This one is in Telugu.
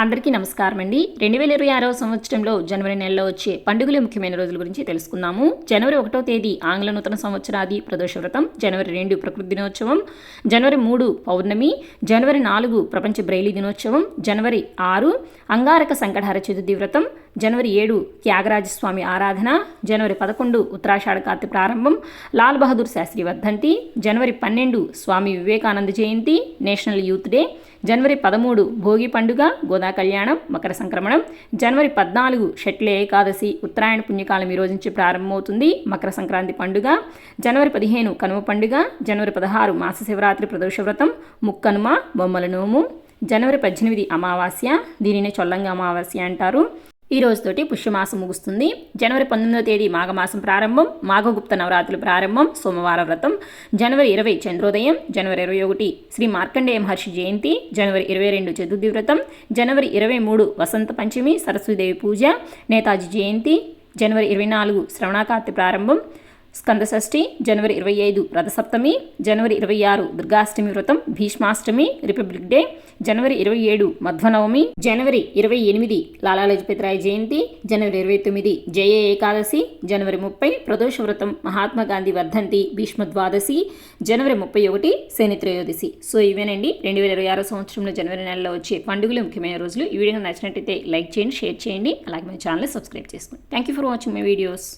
అందరికీ నమస్కారం అండి. రెండు వేల ఇరవై ఆరవ సంవత్సరంలో జనవరి నెలలో వచ్చే పండుగల ముఖ్యమైన రోజుల గురించి తెలుసుకుందాము. జనవరి ఒకటో తేదీ ఆంగ్ల నూతన సంవత్సరాది ప్రదోష వ్రతం జనవరి రెండు ప్రకృతి దినోత్సవం జనవరి మూడు పౌర్ణమి జనవరి నాలుగు ప్రపంచ బ్రైలీ దినోత్సవం జనవరి ఆరు అంగారక సంకటహర చతుర్థి వ్రతం జనవరి ఏడు త్యాగరాజస్వామి ఆరాధన జనవరి పదకొండు ఉత్తరాషాఢ కార్తె ప్రారంభం లాల్ బహదూర్ శాస్త్రి వర్ధంతి జనవరి పన్నెండు స్వామి వివేకానంద జయంతి నేషనల్ యూత్ డే జనవరి పదమూడు భోగి పండుగ గోదా కళ్యాణం మకర సంక్రమణం జనవరి పద్నాలుగు షట్ల ఏకాదశి ఉత్తరాయణ పుణ్యకాలం ఈ రోజు నుంచి ప్రారంభమవుతుంది మకర సంక్రాంతి పండుగ జనవరి పదిహేను కనుమ పండుగ జనవరి పదహారు మాస శివరాత్రి ప్రదోష వ్రతం ముక్కనుమ బొమ్మల నోము జనవరి పద్దెనిమిది అమావాస్య దీనిని చొల్లంగా అమావాస్య అంటారు. ఈ రోజుతోటి పుష్యమాసం ముగుస్తుంది. జనవరి పంతొమ్మిదవ తేదీ మాఘమాసం ప్రారంభం మాఘగుప్త నవరాత్రులు ప్రారంభం సోమవార వ్రతం జనవరి ఇరవై చంద్రోదయం జనవరి ఇరవై ఒకటి శ్రీ మార్కండేయ మహర్షి జయంతి జనవరి ఇరవై రెండు చతుర్థి వ్రతం జనవరి ఇరవై మూడు వసంత పంచమి సరస్వతిదేవి పూజ నేతాజీ జయంతి జనవరి ఇరవై నాలుగు శ్రవణాకార్తి ప్రారంభం స్కందషష్ఠి జనవరి ఇరవై ఐదు రథసప్తమి జనవరి ఇరవై ఆరు దుర్గాష్టమి వ్రతం భీష్మాష్టమి రిపబ్లిక్ డే జనవరి ఇరవై ఏడు మధ్వనవమి జనవరి ఇరవై ఎనిమిది లాలా లజపతి రాయ్ జయంతి జనవరి ఇరవై తొమ్మిది జయ ఏకాదశి జనవరి ముప్పై ప్రదోష వ్రతం మహాత్మా గాంధీ వర్ధంతి భీష్మ ద్వాదశి జనవరి ముప్పై ఒకటి శని త్రయోదశి. సో ఇవేనండి. రెండు వేల ఇరవై ఆరో సంవత్సరంలో జనవరి నెలలో వచ్చే పండుగలు ముఖ్యమైన రోజులు. ఈ వీడియో నచ్చినట్టయితే లైక్ చేయండి షేర్ చేయండి. అలాగే మన ఛానల్ సబ్స్క్రైబ్ చేసుకోండి. Thank you for watching my videos